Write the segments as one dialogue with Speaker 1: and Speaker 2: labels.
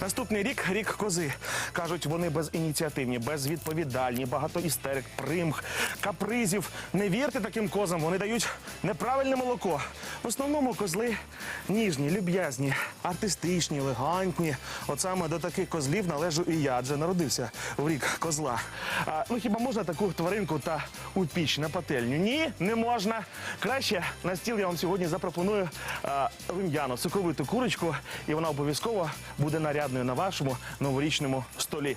Speaker 1: Наступний рік рік кози. Кажуть, вони безініціативні, безвідповідальні, багато істерик, примх, капризів. Не вірте таким козам, вони дають неправильне молоко. В основному козли ніжні, люб'язні, артистичні, елегантні. От саме до таких козлів належу і я, адже народився в рік козла. А, ну хіба можна таку тваринку та у піч на пательню? Ні, не можна. Краще на стіл я вам сьогодні запропоную рум'яну, соковиту курочку, і вона обов'язково буде нарядною на вашому новорічному столі.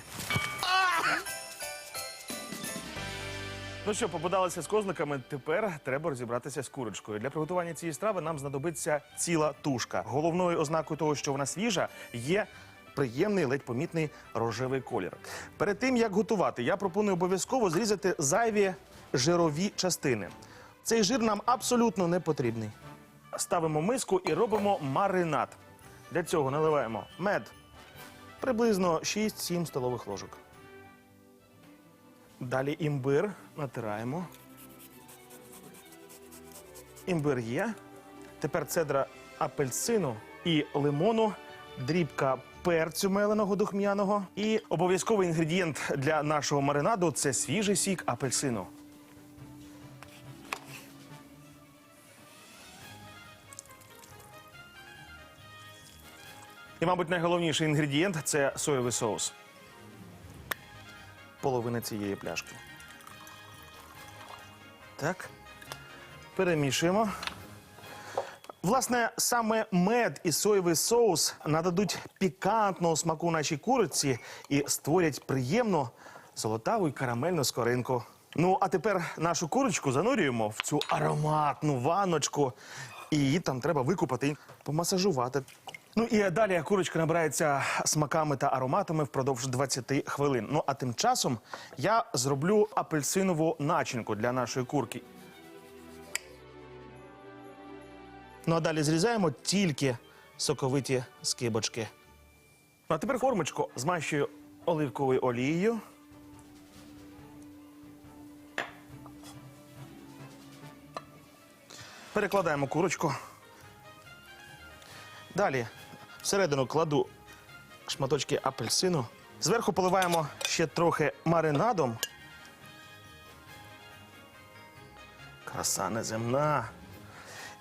Speaker 1: Ну що, побудалися з козликами. Тепер треба розібратися з курочкою. Для приготування цієї страви нам знадобиться ціла тушка. Головною ознакою того, що вона свіжа, є приємний, ледь помітний рожевий колір. Перед тим як готувати, я пропоную обов'язково зрізати зайві жирові частини. Цей жир нам абсолютно не потрібний. Ставимо миску і робимо маринад. Для цього наливаємо мед приблизно 6-7 столових ложок. Далі імбир натираємо. Імбир є. Тепер цедра апельсину і лимону, дрібка перцю меленого духмяного. І обов'язковий інгредієнт для нашого маринаду це свіжий сік апельсину. І, мабуть, найголовніший інгредієнт це соєвий соус. Половина цієї пляшки. Так. Перемішуємо. Власне, саме мед і соєвий соус нададуть пікантного смаку нашій куриці і створять приємну золотаву і карамельну скоринку. Ну, а тепер нашу курочку занурюємо в цю ароматну ванночку. І її там треба викупати, помасажувати. Ну і далі курочка набирається смаками та ароматами впродовж 20 хвилин. Ну а тим часом я зроблю апельсинову начинку для нашої курки. Ну а далі зрізаємо тільки соковиті скибочки. Ну, а тепер формочку змащую оливковою олією. Перекладаємо курочку. Далі всередину кладу шматочки апельсину. Зверху поливаємо ще трохи маринадом. Краса неземна.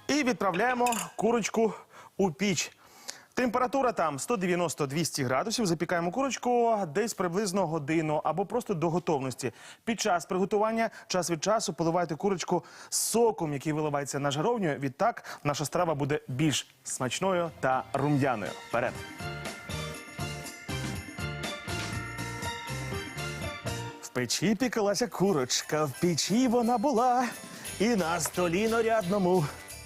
Speaker 1: І відправляємо курочку у піч. Температура там 190-200 градусів. Запікаємо курочку десь приблизно годину або просто до готовності. Під час приготування час від часу поливайте курочку соком, який виливається на жаровню. Відтак наша страва буде більш смачною та рум'яною. Вперед! В печі пікалася курочка, в печі вона була, і на столі нарядному.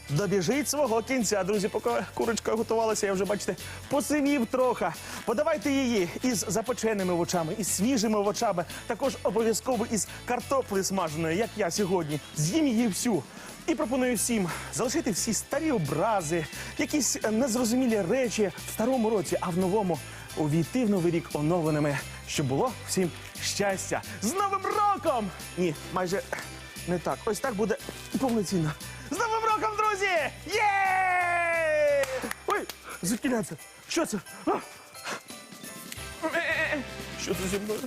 Speaker 1: Добіжить свого кінця, друзі, поки курочка готувалася, я вже бачите, посивів трохи. Подавайте її із запеченими очами, із свіжими очами, також обов'язково із картоплею смаженою, як я сьогодні. З'їм її всю. І пропоную всім залишити всі старі образи, якісь незрозумілі речі в старому році, а в новому увійти в новий рік оновленими, щоб було всім щастя. З Новим роком! Ні, майже не так. Ось так буде повноцінно. З Новим роком, друзі! Є! Ой, звідки? Що це? Що це зі мною?